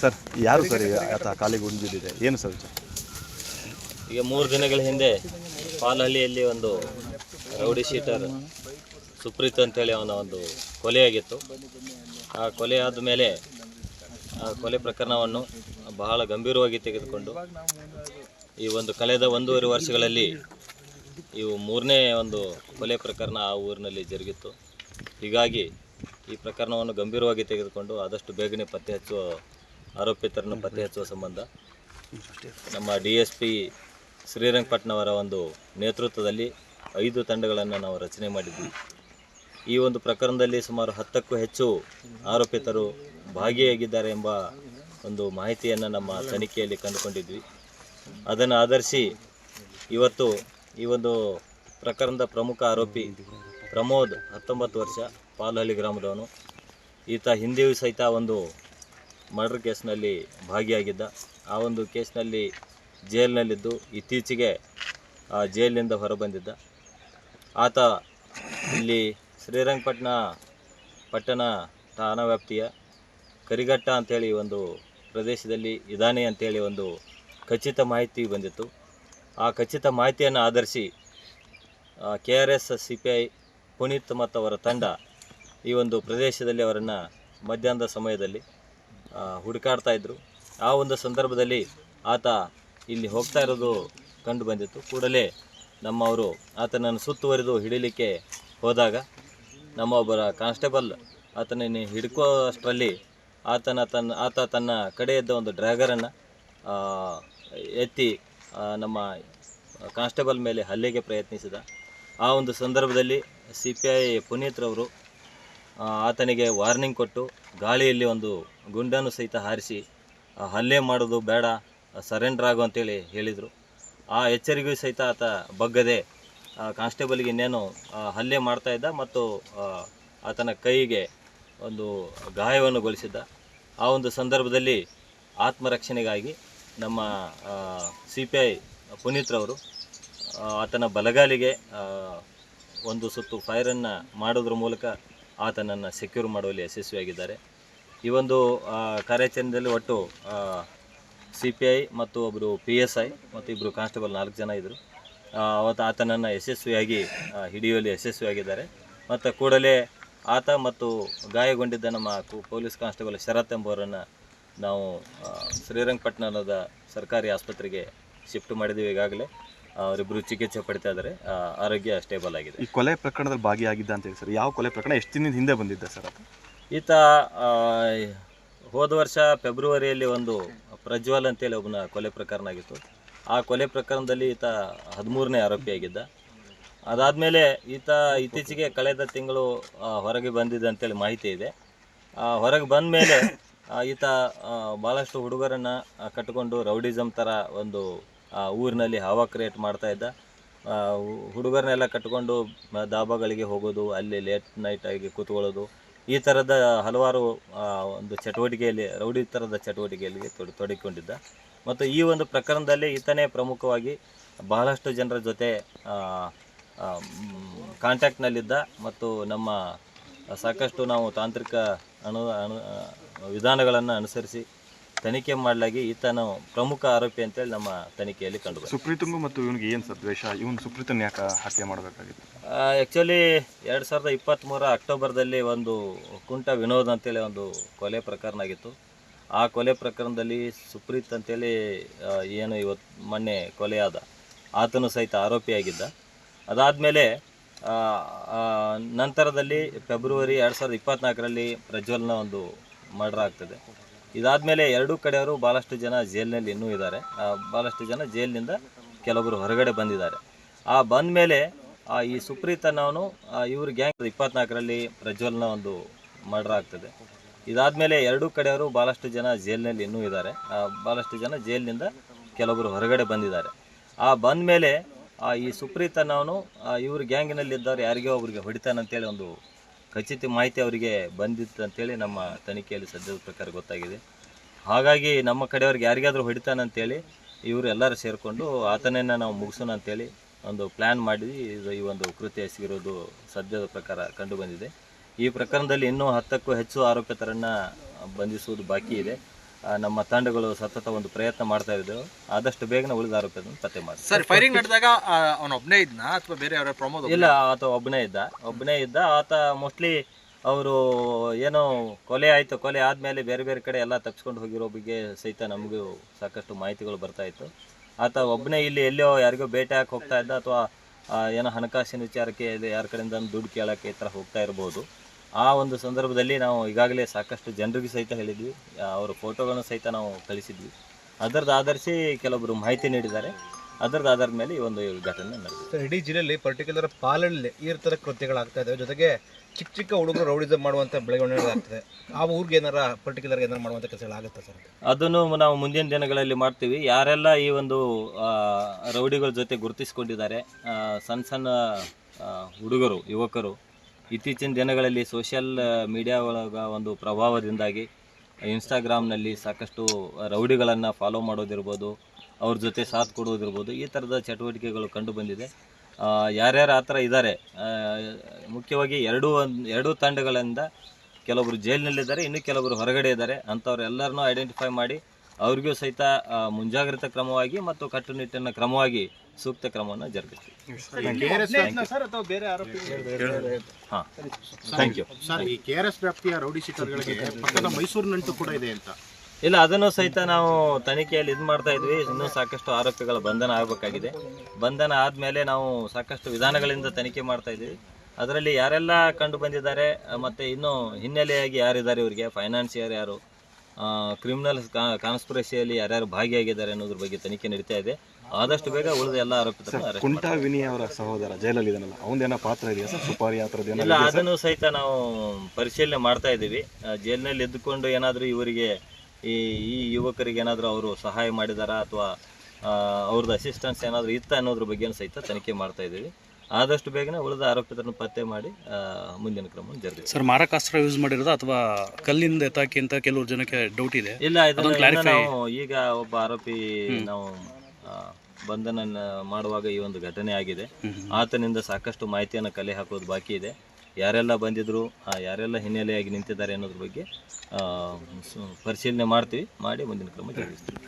Sir, ಯಾರು sir ಕಾಲಿಗೆ ಉಂಜಿದ್ದಿದೆ ಏನು ಸರ್ ಈಗ ಮೂರು ದಿನಗಳ ಹಿಂದೆ ಪಾಲಹಳ್ಳಿಯಲ್ಲಿ ಒಂದು ರೌಡಿ ಶೀಟರ್ ಸುಪ್ರೀತ್ ಅಂತೇಳಿ ಅವನ ಒಂದು ಕೊಲೆಯಾಗಿತ್ತು. ಆ ಕೊಲೆ ಆದ ಮೇಲೆ ಆ ಕೊಲೆ ಪ್ರಕರಣವನ್ನು ಬಹಳ ಗಂಭೀರವಾಗಿ ತೆಗೆದುಕೊಂಡು ಈ ಒಂದು ಕಳೆದ ಒಂದೂವರೆ ವರ್ಷಗಳಲ್ಲಿ ಇವು ಮೂರನೇ ಒಂದು ಕೊಲೆ ಪ್ರಕರಣ ಆ ಊರಿನಲ್ಲಿ ಜರುಗಿತ್ತು. ಹೀಗಾಗಿ ಈ ಪ್ರಕರಣವನ್ನು ಗಂಭೀರವಾಗಿ ತೆಗೆದುಕೊಂಡು ಆದಷ್ಟು ಬೇಗನೆ ಪತ್ತೆ ಹಚ್ಚುವ ಆರೋಪಿತರನ್ನು ಪತ್ತೆ ಹಚ್ಚುವ ಸಂಬಂಧ ನಮ್ಮ ಡಿ ಎಸ್ ಪಿ ಶ್ರೀರಂಗಪಟ್ಟಣವರ ಒಂದು ನೇತೃತ್ವದಲ್ಲಿ ಐದು ತಂಡಗಳನ್ನು ನಾವು ರಚನೆ ಮಾಡಿದ್ವಿ. ಈ ಒಂದು ಪ್ರಕರಣದಲ್ಲಿ ಸುಮಾರು ಹತ್ತಕ್ಕೂ ಹೆಚ್ಚು ಆರೋಪಿತರು ಭಾಗಿಯಾಗಿದ್ದಾರೆ ಎಂಬ ಒಂದು ಮಾಹಿತಿಯನ್ನು ನಮ್ಮ ತನಿಖೆಯಲ್ಲಿ ಕಂಡುಕೊಂಡಿದ್ವಿ. ಅದನ್ನು ಆಧರಿಸಿ ಇವತ್ತು ಈ ಒಂದು ಪ್ರಕರಣದ ಪ್ರಮುಖ ಆರೋಪಿ ಪ್ರಮೋದ್ ಹತ್ತೊಂಬತ್ತು ವರ್ಷ ಪಾಲಹಳ್ಳಿ ಗ್ರಾಮದವನು. ಈತ ಹಿಂದೆಯೂ ಸಹಿತ ಒಂದು ಮರ್ಡರ್ ಕೇಸ್ನಲ್ಲಿ ಭಾಗಿಯಾಗಿದ್ದ. ಆ ಒಂದು ಕೇಸ್ನಲ್ಲಿ ಜೈಲಿನಲ್ಲಿದ್ದು ಇತ್ತೀಚೆಗೆ, ಆ, ಜೈಲಿನಿಂದ ಹೊರಬಂದಿದ್ದ. ಆತ ಇಲ್ಲಿ ಶ್ರೀರಂಗಪಟ್ಟಣ ಪಟ್ಟಣ ಠಾಣಾ ವ್ಯಾಪ್ತಿಯ ಕರಿಘಟ್ಟ ಅಂಥೇಳಿ ಒಂದು ಪ್ರದೇಶದಲ್ಲಿ ಇದಾನೆ ಅಂಥೇಳಿ ಒಂದು ಖಚಿತ ಮಾಹಿತಿ ಬಂದಿತ್ತು. ಆ ಖಚಿತ ಮಾಹಿತಿಯನ್ನು ಆಧರಿಸಿ K R S C P I Puneeth ಮತ್ತು ಅವರ ತಂಡ ಈ ಒಂದು ಪ್ರದೇಶದಲ್ಲಿ ಅವರನ್ನು ಮಧ್ಯಾಹ್ನದ ಸಮಯದಲ್ಲಿ ಹುಡುಕಾಡ್ತಾ ಇದ್ದರು ಆ ಒಂದು ಸಂದರ್ಭದಲ್ಲಿ ಆತ ಇಲ್ಲಿ ಹೋಗ್ತಾ ಇರೋದು ಕಂಡು ಬಂದಿತ್ತು. ಕೂಡಲೇ ನಮ್ಮವರು ಆತನನ್ನು ಸುತ್ತುವರಿದು ಹಿಡಿಲಿಕ್ಕೆ ಹೋದಾಗ ನಮ್ಮ ಒಬ್ಬರ ಕಾನ್ಸ್ಟೇಬಲ್ ಆತನನ್ನು ಹಿಡ್ಕೋ ಅಷ್ಟರಲ್ಲಿ ಆತನ ತನ್ನ ಆತ ತನ್ನ ಕಡೆ ಇದ್ದ ಒಂದು ಡ್ರ್ಯಾಗರನ್ನು ಎತ್ತಿ ನಮ್ಮ ಕಾನ್ಸ್ಟೇಬಲ್ ಮೇಲೆ ಹಲ್ಲೆಗೆ ಪ್ರಯತ್ನಿಸಿದ. ಆ ಒಂದು ಸಂದರ್ಭದಲ್ಲಿ ಸಿ ಪಿ ಐ ಪುನೀತ್ರವರು ಆ, ಆತನಿಗೆ ವಾರ್ನಿಂಗ್ ಕೊಟ್ಟು ಗಾಳಿಯಲ್ಲಿ ಒಂದು ಗುಂಡನ್ನು ಸಹಿತ ಹಾರಿಸಿ ಹಲ್ಲೆ ಮಾಡೋದು ಬೇಡ ಸರೆಂಡರ್ ಆಗು ಅಂತೇಳಿ ಹೇಳಿದರು. ಆ ಎಚ್ಚರಿಕೆಯೂ ಸಹಿತ ಆತ ಬಗ್ಗದೆ ಕಾನ್ಸ್ಟೇಬಲ್ಗೆ ಇನ್ನೇನು ಹಲ್ಲೆ ಮಾಡ್ತಾ ಇದ್ದ ಮತ್ತು ಆತನ ಕೈಗೆ ಒಂದು ಗಾಯವನ್ನು ಗೊಳಿಸಿದ್ದ. ಆ ಒಂದು ಸಂದರ್ಭದಲ್ಲಿ ಆತ್ಮರಕ್ಷಣೆಗಾಗಿ ನಮ್ಮ ಸಿ ಪಿ ಐ ಪುನೀತ್ರವರು ಆತನ ಬಲಗಾಲಿಗೆ ಒಂದು ಸುತ್ತು ಫೈರನ್ನು ಮಾಡೋದ್ರ ಮೂಲಕ ಆತನನ್ನು ಸೆಕ್ಯೂರ್ ಮಾಡುವಲ್ಲಿ ಯಶಸ್ವಿಯಾಗಿದ್ದಾರೆ. ಈ ಒಂದು ಕಾರ್ಯಾಚರಣೆಯಲ್ಲಿ ಒಟ್ಟು ಸಿ ಪಿ ಐ ಮತ್ತು ಒಬ್ಬರು ಪಿ ಎಸ್ ಐ ಮತ್ತು ಇಬ್ಬರು ಕಾನ್ಸ್ಟೇಬಲ್ ನಾಲ್ಕು ಜನ ಇದ್ದರು ಅವತ್ತು ಆತನನ್ನು ಯಶಸ್ವಿಯಾಗಿ ಹಿಡಿಯುವಲ್ಲಿ ಯಶಸ್ವಿಯಾಗಿದ್ದಾರೆ. ಮತ್ತು ಕೂಡಲೇ ಆತ ಮತ್ತು ಗಾಯಗೊಂಡಿದ್ದ ನಮ್ಮ ಪೊಲೀಸ್ ಕಾನ್ಸ್ಟೇಬಲ್ ಶರತ್ ಎಂಬುವರನ್ನು ನಾವು ಶ್ರೀರಂಗಪಟ್ಟಣದ ಸರ್ಕಾರಿ ಆಸ್ಪತ್ರೆಗೆ ಶಿಫ್ಟ್ ಮಾಡಿದ್ದೀವಿ ಈಗಾಗಲೇ. ಅವರಿಬ್ಬರು ಚಿಕಿತ್ಸೆ ಪಡಿತಾ ಇದ್ದಾರೆ. ಆರೋಗ್ಯ ಸ್ಟೇಬಲ್ ಆಗಿದೆ. ಈ ಕೊಲೆ ಪ್ರಕರಣದಲ್ಲಿ ಭಾಗಿಯಾಗಿದ್ದ ಅಂತ ಹೇಳಿ ಸರ್ ಯಾವ ಕೊಲೆ ಪ್ರಕರಣ? ಎಷ್ಟು ದಿನದ ಹಿಂದೆ ಬಂದಿದ್ದ ಸರ್ ಅದು? ಈತ ಹೋದ ವರ್ಷ ಫೆಬ್ರವರಿಯಲ್ಲಿ ಒಂದು ಪ್ರಜ್ವಲ್ ಅಂತೇಳಿ ಒಬ್ಬನ ಕೊಲೆ ಪ್ರಕರಣ ಆಗಿತ್ತು. ಆ ಕೊಲೆ ಪ್ರಕರಣದಲ್ಲಿ ಈತ ಹದಿಮೂರನೇ ಆರೋಪಿಯಾಗಿದ್ದ ಅದಾದಮೇಲೆ ಈತ ಇತ್ತೀಚೆಗೆ ಕಳೆದ ತಿಂಗಳು ಹೊರಗೆ ಬಂದಿದೆ ಅಂತೇಳಿ ಮಾಹಿತಿ ಇದೆ. ಹೊರಗೆ ಬಂದ ಮೇಲೆ ಈತ ಭಾಳಷ್ಟು ಹುಡುಗರನ್ನು ಕಟ್ಟಿಕೊಂಡು ರೌಡಿಸಮ್ ಥರ ಒಂದು ಊರಿನಲ್ಲಿ ಹವಾ ಕ್ರಿಯೇಟ್ ಮಾಡ್ತಾ ಇದ್ದ. ಹುಡುಗರನ್ನೆಲ್ಲ ಕಟ್ಕೊಂಡು ದಾಬಾಗಳಿಗೆ ಹೋಗೋದು, ಅಲ್ಲಿ ಲೇಟ್ ನೈಟ್ ಆಗಿ ಕೂತ್ಕೊಳ್ಳೋದು, ಈ ಥರದ ಹಲವಾರು ಒಂದು ಚಟುವಟಿಕೆಯಲ್ಲಿ, ರೌಡಿ ಥರದ ಚಟುವಟಿಕೆಯಲ್ಲಿ ತೊಡ, ತೊಡಗಿಕೊಂಡಿದ್ದ. ಮತ್ತು ಈ ಒಂದು ಪ್ರಕರಣದಲ್ಲಿ ಈತನೇ ಪ್ರಮುಖವಾಗಿ ಬಹಳಷ್ಟು ಜನರ ಜೊತೆ ಕಾಂಟ್ಯಾಕ್ಟ್ನಲ್ಲಿದ್ದ ಮತ್ತು ನಮ್ಮ ಸಾಕಷ್ಟು ನಾವು ತಾಂತ್ರಿಕ ಅನು ಅನು ವಿಧಾನಗಳನ್ನು ಅನುಸರಿಸಿ ತನಿಖೆ ಮಾಡಲಾಗಿ ಈತನು ಪ್ರಮುಖ ಆರೋಪಿ ಅಂತೇಳಿ ನಮ್ಮ ತನಿಖೆಯಲ್ಲಿ ಕಂಡು ಸುಪ್ರೀತಂಗು ಮತ್ತು ಇವನಿಗೆ ಏನು ಸರ್ ದ್ವೇಷ ಇವನು ಸುಪ್ರೀತನ್ ಯಾಕೆ ಹತ್ಯೆ ಮಾಡಬೇಕಾಗಿತ್ತು? ಆ್ಯಕ್ಚುಲಿ ಎರಡು ಸಾವಿರದ ಇಪ್ಪತ್ತ್ಮೂರ ಅಕ್ಟೋಬರ್ದಲ್ಲಿ ಒಂದು ಕುಂಟ ವಿನೋದ್ ಅಂತೇಳಿ ಒಂದು ಕೊಲೆ ಪ್ರಕರಣ ಆಗಿತ್ತು. ಆ ಕೊಲೆ ಪ್ರಕರಣದಲ್ಲಿ ಸುಪ್ರೀತ್ ಅಂತೇಳಿ ಏನು ಇವತ್ತು ಮೊನ್ನೆ ಕೊಲೆಯಾದ ಆತನು ಸಹಿತ ಆರೋಪಿಯಾಗಿದ್ದ ಅದಾದಮೇಲೆ ನಂತರದಲ್ಲಿ ಫೆಬ್ರವರಿ ಎರಡು ಸಾವಿರದ ಇಪ್ಪತ್ತ್ನಾಲ್ಕರಲ್ಲಿ ಪ್ರಜ್ವಲ್ನ ಒಂದು ಮರ್ಡರ್ ಆಗ್ತದೆ. ಇದಾದಮೇಲೆ ಎರಡೂ ಕಡೆಯವರು ಭಾಳಷ್ಟು ಜನ ಜೈಲಿನಲ್ಲಿ ಇನ್ನೂ ಇದ್ದಾರೆ. ಭಾಳಷ್ಟು ಜನ ಜೈಲಿನಿಂದ ಕೆಲವೊಬ್ಬರು ಹೊರಗಡೆ ಬಂದಿದ್ದಾರೆ. ಆ ಬಂದ ಮೇಲೆ ಈ ಸುಪ್ರೀತ್ ಅನ್ನೋನು ಆ, ಇವ್ರ ಗ್ಯಾಂಗ್ ಇಪ್ಪತ್ನಾಲ್ಕರಲ್ಲಿ ಪ್ರಜ್ವಲ್ನ ಒಂದು ಮರ್ಡರ್ ಆಗ್ತದೆ. ಇದಾದಮೇಲೆ ಎರಡೂ ಕಡೆಯವರು ಭಾಳಷ್ಟು ಜನ ಜೈಲಿನಲ್ಲಿ ಇನ್ನೂ ಇದ್ದಾರೆ. ಭಾಳಷ್ಟು ಜನ ಜೈಲಿನಿಂದ ಕೆಲವರು ಹೊರಗಡೆ ಬಂದಿದ್ದಾರೆ. ಆ ಬಂದ ಮೇಲೆ ಈ ಸುಪ್ರೀತ್ ಅನ್ನೋನು ಆ, ಇವ್ರ ಗ್ಯಾಂಗಿನಲ್ಲಿದ್ದವ್ರು ಯಾರಿಗೋ ಒಬ್ರಿಗೆ ಹೊಡಿತಾನಂತೇಳಿ ಒಂದು ಖಚಿತ ಮಾಹಿತಿ ಅವರಿಗೆ ಬಂದಿತ್ತು ಅಂತೇಳಿ ನಮ್ಮ ತನಿಖೆಯಲ್ಲಿ ಸದ್ಯದ ಪ್ರಕಾರ ಗೊತ್ತಾಗಿದೆ. ಹಾಗಾಗಿ ನಮ್ಮ ಕಡೆಯವ್ರಿಗೆ ಯಾರಿಗಾದರೂ ಹೊಡಿತಾನಂತೇಳಿ ಇವರು ಎಲ್ಲರೂ ಸೇರಿಕೊಂಡು ಆತನನ್ನು ನಾವು ಮುಗಿಸೋಣ ಅಂತೇಳಿ ಒಂದು ಪ್ಲ್ಯಾನ್ ಮಾಡಿ ಇದು ಈ ಒಂದು ಕೃತ್ಯ ಎಸಗಿರೋದು ಸದ್ಯದ ಪ್ರಕಾರ ಕಂಡು ಬಂದಿದೆ. ಈ ಪ್ರಕರಣದಲ್ಲಿ ಇನ್ನೂ ಹತ್ತಕ್ಕೂ ಹೆಚ್ಚು ಆರೋಪಿತರನ್ನು ಬಂಧಿಸುವುದು ಬಾಕಿ ಇದೆ. ನಮ್ಮ ತಂಡಗಳು ಸತತ ಒಂದು ಪ್ರಯತ್ನ ಮಾಡ್ತಾ ಇದ್ದವು ಆದಷ್ಟು ಬೇಗನೆ ಉಳಿದ ಆರೋಪಿಯನ್ನು ಪತ್ತೆ ಮಾಡಿ. ಸರ್ ಫೈರಿಂಗ್ ನಡೆದಾಗ ಅವನೊಬ್ಬನೇ ಇದ್ನ ಅಥವಾ ಬೇರೆ ಪ್ರಮೋದ್ ಇಲ್ಲ ಆತ ಒಬ್ಬನೇ ಇದ್ದ. ಒಬ್ಬನೇ ಇದ್ದ ಆತ ಮೋಸ್ಟ್ಲಿ ಅವರು ಏನೋ ಕೊಲೆ ಆಯಿತು, ಕೊಲೆ ಆದಮೇಲೆ ಬೇರೆ ಬೇರೆ ಕಡೆ ಎಲ್ಲ ತಪ್ಪಿಸ್ಕೊಂಡು ಹೋಗಿರೋ ಬಗ್ಗೆ ಸಹಿತ ನಮಗೂ ಸಾಕಷ್ಟು ಮಾಹಿತಿಗಳು ಬರ್ತಾ ಇತ್ತು. ಆತ ಒಬ್ಬನೇ ಇಲ್ಲಿ ಎಲ್ಲೋ ಯಾರಿಗೋ ಬೇಟೆ ಹಾಕಿ ಹೋಗ್ತಾ ಇದ್ದ ಅಥವಾ ಏನೋ ಹಣಕಾಸಿನ ವಿಚಾರಕ್ಕೆ ಯಾರ ಕಡೆಯಿಂದ ದುಡ್ಡು ಕೇಳೋಕ್ಕೆ ಈ ಥರ ಹೋಗ್ತಾ ಇರ್ಬೋದು. ಆ ಒಂದು ಸಂದರ್ಭದಲ್ಲಿ ನಾವು ಈಗಾಗಲೇ ಸಾಕಷ್ಟು ಜನರಿಗೆ ಸಹಿತ ಹೇಳಿದ್ವಿ. ಅವರ ಫೋಟೋಗಳನ್ನು ಸಹಿತ ನಾವು ಕಳಿಸಿದ್ವಿ. ಅದರದ್ದು ಆಧರಿಸಿ ಕೆಲವೊಬ್ಬರು ಮಾಹಿತಿ ನೀಡಿದ್ದಾರೆ. ಅದರದ್ದು ಆಧಾರದ ಮೇಲೆ ಈ ಒಂದು ಘಟನೆ ನಡೆದಿದೆ. ಸರ್ ಇಡೀ ಜಿಲ್ಲೆಯಲ್ಲಿ ಪರ್ಟಿಕ್ಯುಲರ್ ಪಾಲಲ್ಲಿ ಈ ಥರ ಕೃತ್ಯಗಳಾಗ್ತಾ ಇದ್ದಾವೆ ಜೊತೆಗೆ ಚಿಕ್ಕ ಚಿಕ್ಕ ಹುಡುಗರು ರೌಡಿಸಮ್ ಮಾಡುವಂಥ ಬೆಳವಣಿಗೆಗಳಾಗ್ತದೆ ಆ ಊರಿಗೆ ಏನಾರ ಪರ್ಟಿಕ್ಯುಲರ್ ಏನಾರು ಮಾಡುವಂಥ ಕೆಲಸಗಳಾಗುತ್ತೆ ಸರ್? ಅದನ್ನು ನಾವು ಮುಂದಿನ ದಿನಗಳಲ್ಲಿ ಮಾಡ್ತೀವಿ. ಯಾರೆಲ್ಲ ಈ ಒಂದು ರೌಡಿಗಳ ಜೊತೆ ಗುರುತಿಸಿಕೊಂಡಿದ್ದಾರೆ ಸಣ್ಣ ಸಣ್ಣ ಹುಡುಗರು ಯುವಕರು ಇತ್ತೀಚಿನ ದಿನಗಳಲ್ಲಿ ಸೋಷಿಯಲ್ ಮೀಡಿಯಾ ಒಳಗ ಒಂದು ಪ್ರಭಾವದಿಂದಾಗಿ ಇನ್ಸ್ಟಾಗ್ರಾಮ್ನಲ್ಲಿ ಸಾಕಷ್ಟು ರೌಡಿಗಳನ್ನು ಫಾಲೋ ಮಾಡೋದಿರ್ಬೋದು. ಅವ್ರ ಜೊತೆ ಸಾಥ್ ಕೊಡೋದಿರ್ಬೋದು ಈ ಥರದ ಚಟುವಟಿಕೆಗಳು ಕಂಡು ಬಂದಿದೆ. ಆ, ಯಾರ್ಯಾರು ಆ ಥರ ಇದ್ದಾರೆ ಮುಖ್ಯವಾಗಿ ಎರಡೂ ಒಂದು ಎರಡೂ ತಂಡಗಳಿಂದ ಕೆಲವರು ಜೈಲಿನಲ್ಲಿದ್ದಾರೆ ಇನ್ನು ಕೆಲವರು ಹೊರಗಡೆ ಇದ್ದಾರೆ. ಅಂಥವ್ರೆಲ್ಲರನ್ನೂ ಐಡೆಂಟಿಫೈ ಮಾಡಿ ಅವ್ರಿಗೂ ಸಹಿತ ಮುಂಜಾಗ್ರತಾ ಕ್ರಮವಾಗಿ ಮತ್ತು ಕಟ್ಟುನಿಟ್ಟಿನ ಕ್ರಮವಾಗಿ ಸೂಕ್ತ ಕ್ರಮವನ್ನು ಜರುಗಿಸ್ತೀವಿ ಹಾಂ. ಥ್ಯಾಂಕ್ ಯು ಸರ್ ಈ ಕೆ ಆರ್ ಎಸ್ ವ್ಯಾಪ್ತಿಯ ರೌಡಿ ಶೀಟರ್ಗಳಿಗೆ ಪಕ್ಕದ ಮೈಸೂರು ನಂಟು ಕೂಡ ಇದೆ ಅಂತ. ಇಲ್ಲ ಅದನ್ನು ಸಹಿತ ನಾವು ತನಿಖೆಯಲ್ಲಿ ಇದು ಮಾಡ್ತಾ ಇದ್ವಿ. ಇನ್ನೂ ಸಾಕಷ್ಟು ಆರೋಪಿಗಳ ಬಂಧನ ಆಗಬೇಕಾಗಿದೆ. ಬಂಧನ ಆದಮೇಲೆ ನಾವು ಸಾಕಷ್ಟು ವಿಧಾನಗಳಿಂದ ತನಿಖೆ ಮಾಡ್ತಾ ಇದ್ದೀವಿ ಅದರಲ್ಲಿ ಯಾರೆಲ್ಲ ಕಂಡು ಬಂದಿದ್ದಾರೆ ಮತ್ತೆ ಇನ್ನೂ ಹಿನ್ನೆಲೆಯಾಗಿ ಯಾರಿದ್ದಾರೆ ಇವರಿಗೆ? ಫೈನಾನ್ಸಿಯರ್ ಯಾರು? ಕ್ರಿಮಿನಲ್ ಕಾನ್ಸ್ಪಿರಸಿಯಲ್ಲಿ ಯಾರ್ಯಾರು ಭಾಗಿಯಾಗಿದ್ದಾರೆ ಅನ್ನೋದ್ರ ಬಗ್ಗೆ ತನಿಖೆ ನಡೀತಾ ಇದೆ. ಆದಷ್ಟು ಬೇಗ ಉಳಿದ ಎಲ್ಲ ಆರೋಪಿತರನ್ನು ಕುಂಟಾ ವಿನಿ ಅವರ ಸಹೋದರ ಜೈಲಲ್ಲಿ ಇದಾನಲ್ಲ ಅವನದೇನೋ ಪಾತ್ರ ಇದೆಯಾ ಸರ್? ಸುಪಾರಿ ಆ ಥರದ್ದು ಇಲ್ಲ ಏನೋ ಅದನ್ನು ಸಹಿತ ನಾವು ಪರಿಶೀಲನೆ ಮಾಡ್ತಾ ಇದ್ದೀವಿ. ಜೈಲಿನಲ್ಲಿ ಇದ್ದುಕೊಂಡು ಏನಾದರೂ ಇವರಿಗೆ ಈ ಈ ಯುವಕರಿಗೆ ಏನಾದರೂ ಅವರು ಸಹಾಯ ಮಾಡಿದಾರ ಅಥವಾ ಅವ್ರದ್ದು ಅಸಿಸ್ಟೆನ್ಸ್ ಏನಾದರೂ ಇತ್ತ ಅನ್ನೋದ್ರ ಬಗ್ಗೆ ಸಹಿತ ತನಿಖೆ ಮಾಡ್ತಾ ಇದ್ದೀವಿ. ಆದಷ್ಟು ಬೇಗನೆ ಉಳಿದ ಆರೋಪಿತರನ್ನು ಪತ್ತೆ ಮಾಡಿ ಮುಂದಿನ ಕ್ರಮ ಜರುಗಿದೆ ಸರ್ ಮಾರಕಾಸ್ತ್ರ ಯೂಸ್ ಮಾಡಿರೋದು ಅಥವಾ ಕಲ್ಲಿಂದ ಎತ್ತಾಕಿ ಅಂತ ಕೆಲವರು ಜನಕ್ಕೆ ಡೌಟ್ ಇದೆ? ಇಲ್ಲ ನಾವು ಈಗ ಒಬ್ಬ ಆರೋಪಿ ನಾವು ಬಂಧನ ಮಾಡುವಾಗ ಈ ಒಂದು ಘಟನೆ ಆಗಿದೆ. ಆತನಿಂದ ಸಾಕಷ್ಟು ಮಾಹಿತಿಯನ್ನು ಕಲೆ ಹಾಕೋದು ಬಾಕಿ ಇದೆ. ಯಾರೆಲ್ಲ ಬಂದಿದ್ರು ಆ, ಯಾರೆಲ್ಲ ಹಿನ್ನೆಲೆಯಾಗಿ ನಿಂತಿದ್ದಾರೆ ಅನ್ನೋದ್ರ ಬಗ್ಗೆ ಪರಿಶೀಲನೆ ಮಾಡ್ತೀವಿ ಮಾಡಿ ಮುಂದಿನ ಕ್ರಮ ಜರುಗಿಸ್ತೀವಿ.